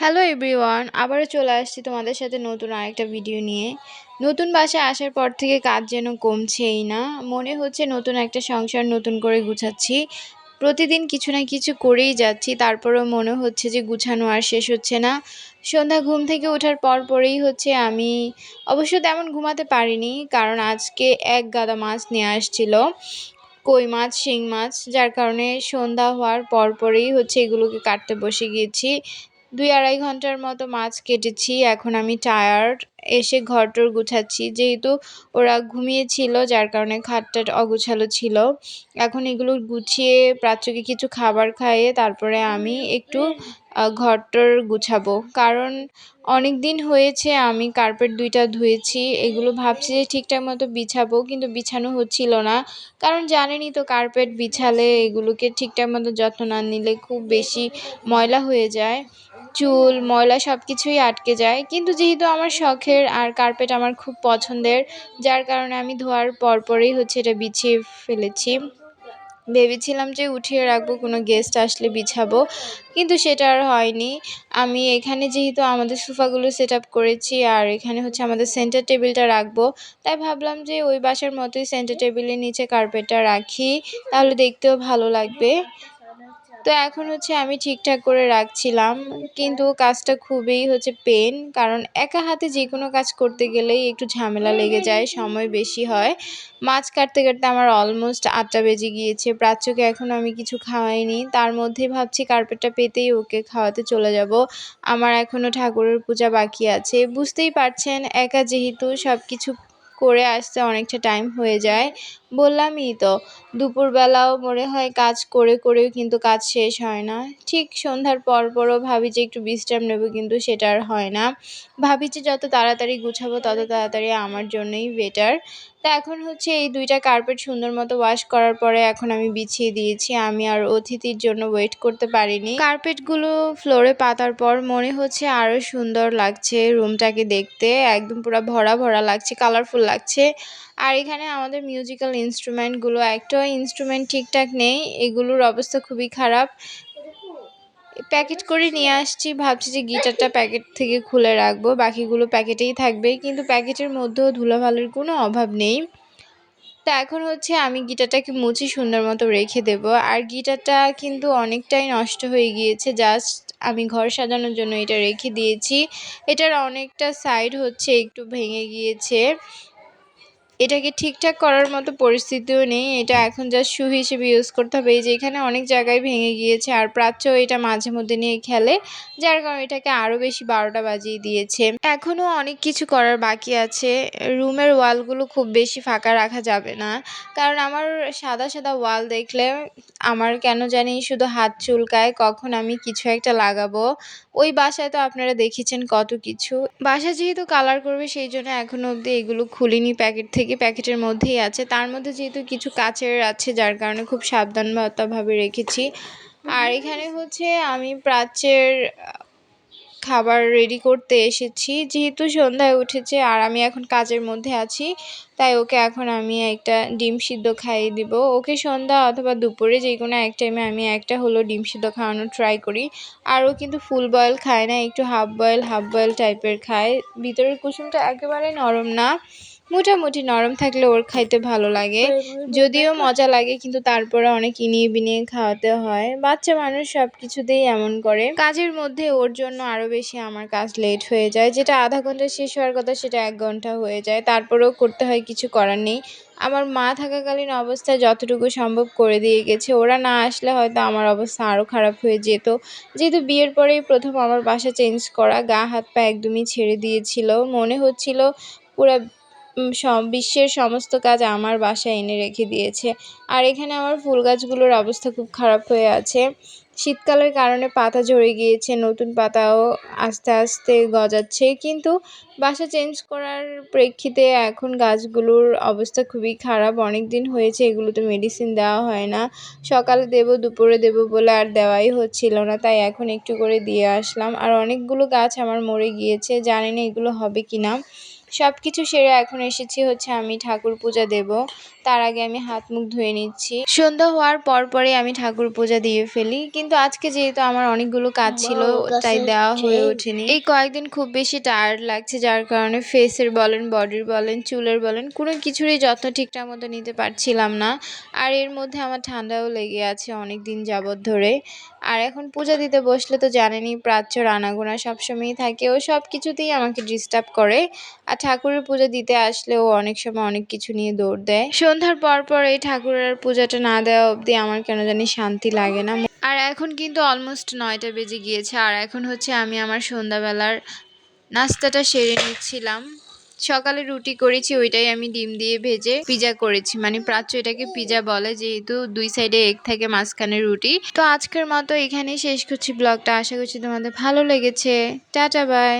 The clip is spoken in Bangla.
হ্যালো এভরিওয়ান আবারও চলে আসছি তোমাদের সাথে নতুন আরেকটা ভিডিও নিয়ে। নতুন বাসায় আসার পর থেকে কাজ যেন কমছেই না, মনে হচ্ছে নতুন একটা সংসার নতুন করে গুছাচ্ছি। প্রতিদিন কিছু না কিছু করেই যাচ্ছি, তারপরেও মনে হচ্ছে যে গুছানো আর শেষ হচ্ছে না। সন্ধ্যা ঘুম থেকে ওঠার পর পরেই হচ্ছে আমি, অবশ্য তেমন ঘুমাতে পারিনি, কারণ আজকে এক গাদা মাছ নিয়ে আসছিল, কই মাছ, শিং মাছ, যার কারণে সন্ধ্যা হওয়ার পর পরেই হচ্ছে এগুলোকে কাটতে বসে গিয়েছি। দুই আড়াই ঘণ্টার মতো মাছ কেটেছি, এখন আমি টায়ার্ড এসে ঘরটর গুছাচ্ছি। যেহেতু ওরা ঘুমিয়েছিল, যার কারণে খাটটা অগুছালো ছিল। এখন এগুলো গুছিয়ে প্রাচ্যকে কিছু খাবার খাইয়ে তারপরে আমি একটু ঘরটর গুছাবো। কারণ অনেক দিন হয়েছে, আমি কার্পেট দুইটা ধুয়েছি, এগুলো ভাবছি যে ঠিকঠাক মতো বিছাবো, কিন্তু বিছানো হচ্ছিল না। কারণ জানেনই তো, কার্পেট বিছালে এগুলোকে ঠিকঠাক মতো যত্ন না নিলে খুব বেশি ময়লা হয়ে যায়। চুল, ময়লা সব কিছুই আটকে যায়। কিন্তু যেহেতু আমার শখের, আর কার্পেট আমার খুব পছন্দের, যার কারণে আমি ধোয়ার পরপরই হচ্ছে এটা বিছিয়ে ফেলেছি। ভেবেছিলাম যে উঠিয়ে রাখব, কোনো গেস্ট আসলে বিছাবো, কিন্তু সেটা আর হয়নি। আমি এখানে যেহেতু আমাদের সোফাগুলো সেট আপ করেছি আর এখানে হচ্ছে আমাদের সেন্টার টেবিলটা রাখব, তাই ভাবলাম যে ওই বাসার মতোই সেন্টার টেবিলের নিচে কার্পেটটা রাখি, তাহলে দেখতেও ভালো লাগবে। তো এখন হচ্ছে আমি ঠিকঠাক করে রাখছিলাম, কিন্তু কাজটা খুবই হচ্ছে পেন কারণ একা হাতে যে কোনো কাজ করতে গেলেই একটু ঝামেলা লেগে যায়, সময় বেশি হয়। মাছ কাটতে কাটতে আমার অলমোস্ট আটটা বেজে গিয়েছে, প্রাচ্যকে এখন আমি কিছু খাওয়াইনি, তার মধ্যেই ভাবছি কার্পেটটা পেতেই ওকে খাওয়াতে চলে যাব। আমার এখনও ঠাকুরের পূজা বাকি আছে। বুঝতেই পারছেন, একা যেহেতু সব কিছু করে আসতে অনেকটা টাইম হয়ে যায়। বললামই তো, দুপুরবেলাও মনে হয় কাজ করে করেও কিন্তু কাজ শেষ হয় না। ঠিক সন্ধ্যার পর পরও ভাবি যে একটু বিশ্রাম নেব, কিন্তু সেটা আর হয় না। ভাবি যে যত তাড়াতাড়ি গুছাবো, তত তাড়াতাড়ি আমার জন্যই বেটার তা এখন হচ্ছে এই দুইটা কার্পেট সুন্দর মতো ওয়াশ করার পরে এখন আমি বিছিয়ে দিয়েছি। আমি আর অতিথির জন্য ওয়েট করতে পারিনি। কার্পেটগুলো ফ্লোরে পাতার পর মনে হচ্ছে আরও সুন্দর লাগছে রুমটাকে দেখতে। একদম পুরো ভরা ভরা লাগছে কালারফুল লাগছে। আর এখানে আমাদের মিউজিক্যাল ইনস্ট্রুমেন্টগুলো একটাও ইনস্ট্রুমেন্ট ঠিকঠাক নেই, এগুলোর অবস্থা খুবই খারাপ। প্যাকেট করে নিয়ে আসছি, ভাবছি যে গিটারটা প্যাকেট থেকে খুলে রাখব, বাকিগুলো প্যাকেটেই থাকবে কিন্তু প্যাকেটের মধ্যেও ধুলাবালির কোনো অভাব নেই। তা এখন হচ্ছে আমি গিটারটাকে মুছে সুন্দর মতো রেখে দেব, আর গিটারটা কিন্তু অনেকটাই নষ্ট হয়ে গিয়েছে জাস্ট আমি ঘর সাজানোর জন্য এটা রেখে দিয়েছি। এটার অনেকটা সাইড হচ্ছে একটু ভেঙে গিয়েছে। এটাকে ঠিকঠাক করার মতো পরিস্থিতিও নেই। এটা এখন জাস্ট শু হিসেবে ইউজ করতে হবে। এই যে এখানে অনেক জায়গায় ভেঙে গিয়েছে। আর প্রাচ্য এটা মাঝে মধ্যে নিয়ে খেলে, যার কারণে এটাকে আরও বেশি বারোটা বাজিয়ে দিয়েছে। এখনও অনেক কিছু করার বাকি আছে। রুমের ওয়ালগুলো খুব বেশি ফাঁকা রাখা যাবে না। কারণ আমার সাদা সাদা ওয়াল দেখলে আমার কেন জানি শুধু হাত চুলকায়, কখন আমি কিছু একটা লাগাবো। ওই বাসায় তো আপনারা দেখেছেন কত কিছু। বাসা যেহেতু কালার করবে, সেই জন্য এখনও অবধি এগুলো খুলিনি প্যাকেট থেকে। থেকে প্যাকেটের মধ্যেই আছে। তার মধ্যে যেহেতু কিছু কাচের আছে, যার কারণে খুব সাবধানভাবে রেখেছি। আর এখানে হচ্ছে আমি প্রাচ্যের খাবার রেডি করতে এসেছি। যেহেতু সন্ধ্যায় উঠেছে আর আমি এখন কাজের মধ্যে আছি, তাই ওকে এখন আমি একটা ডিম সিদ্ধ খাইয়ে দিব। ওকে সন্ধ্যা অথবা দুপুরে যে কোনো এক টাইমে আমি একটা হলো ডিম সিদ্ধ খাওয়ানোর ট্রাই করি। আর ও কিন্তু ফুল বয়েল খায় না, একটু হাফ বয়েল হাফ বয়েল টাইপের খায়। ভিতরের কুসুমটা একেবারে নরম না। মোটামুটি নরম থাকলে ওর খাইতে ভালো লাগে। যদিও মজা লাগে, কিন্তু তারপরে অনেক ইনিয়ে বিনিয়ে খাওয়াতে হয়। বাচ্চা মানুষ সব কিছুতেই এমন করে। কাজের মধ্যে ওর জন্য আরও বেশি আমার কাজ লেট হয়ে যায়। যেটা আধা ঘণ্টা শেষ হওয়ার কথা, সেটা এক ঘণ্টা হয়ে যায়। তারপরেও করতে হয়, কিছু করার নেই। আমার মা থাকাকালীন অবস্থায় যতটুকু সম্ভব করে দিয়ে গেছে। ওরা না আসলে হয়তো আমার অবস্থা আরও খারাপ হয়ে যেত। যেহেতু বিয়ের পরেই প্রথম আমার বাসা চেঞ্জ করা, গা, হাত, পা একদমই ছেড়ে দিয়েছিল। মনে হচ্ছিল পুরো বিশ্বের সমস্ত কাজ আমার বাসায় এনে রেখে দিয়েছে। আর এখানে আমার ফুল গাছগুলোর অবস্থা খুব খারাপ হয়ে আছে। শীতকালের কারণে পাতা ঝরে গিয়েছে, নতুন পাতাও আস্তে আস্তে গজাচ্ছে। কিন্তু বাসা চেঞ্জ করার প্রেক্ষিতে এখন গাছগুলোর অবস্থা খুবই খারাপ। অনেক দিন হয়েছে এগুলোতে মেডিসিন দেওয়া হয় না। সকালে দেব, দুপুরে দেব বলে আর দেওয়াই হচ্ছিল না, তাই এখন একটু করে দিয়ে আসলাম। আর অনেকগুলো গাছ আমার মরে গিয়েছে, জানি না এগুলো হবে কি না সব কিছু সেরে এখন এসেছি হচ্ছে আমি ঠাকুর পূজা দেব। তার আগে আমি হাত মুখ ধুয়ে নিচ্ছি। সন্ধ্যা হওয়ার পর পরে আমি ঠাকুর পূজা দিয়ে ফেলি। কিন্তু আজকে যেহেতু আমার অনেকগুলো কাজ ছিল তাই দেওয়া হয়ে ওঠেনি। এই কয়েকদিন খুব বেশি টায়ার্ড লাগছে যার কারণে ফেসের বলেন বডির বলেন চুলের বলেন কোনো কিছুরই যত্ন ঠিকঠাক মতো নিতে পারছিলাম না। আর এর মধ্যে আমার ঠান্ডাও লেগে আছে অনেক দিন যাবৎ ধরে। আর এখন পূজা দিতে বসলে তো জানেনই, প্রাচ্য রানাগোনা সবসময়ই থাকে। ও সব কিছুতেই আমাকে ডিস্টার্ব করে। আর ঠাকুরের পূজা দিতে আসলে ও অনেক সময় অনেক কিছু নিয়ে দৌড় দেয়। সন্ধ্যার পর পর এই ঠাকুরের পূজাটা না দেওয়া অবধি আমার কেন জানি শান্তি লাগে না। আর এখন কিন্তু অলমোস্ট নয়টা বেজে গিয়েছে। আর এখন হচ্ছে আমি আমার সন্ধ্যাবেলার নাস্তাটা সেরে নিচ্ছিলাম। সকালে রুটি করেছি, ওইটাই আমি ডিম দিয়ে ভেজে পিজা করেছি। মানে প্রাচ্য এটাকে পিজা বলে, যেহেতু দুই সাইডে এক থাকে মাঝখানে রুটি। তো আজকের মতো এখানেই শেষ করছি ব্লগটা আশা করছি তোমাদের ভালো লেগেছে। Tata bye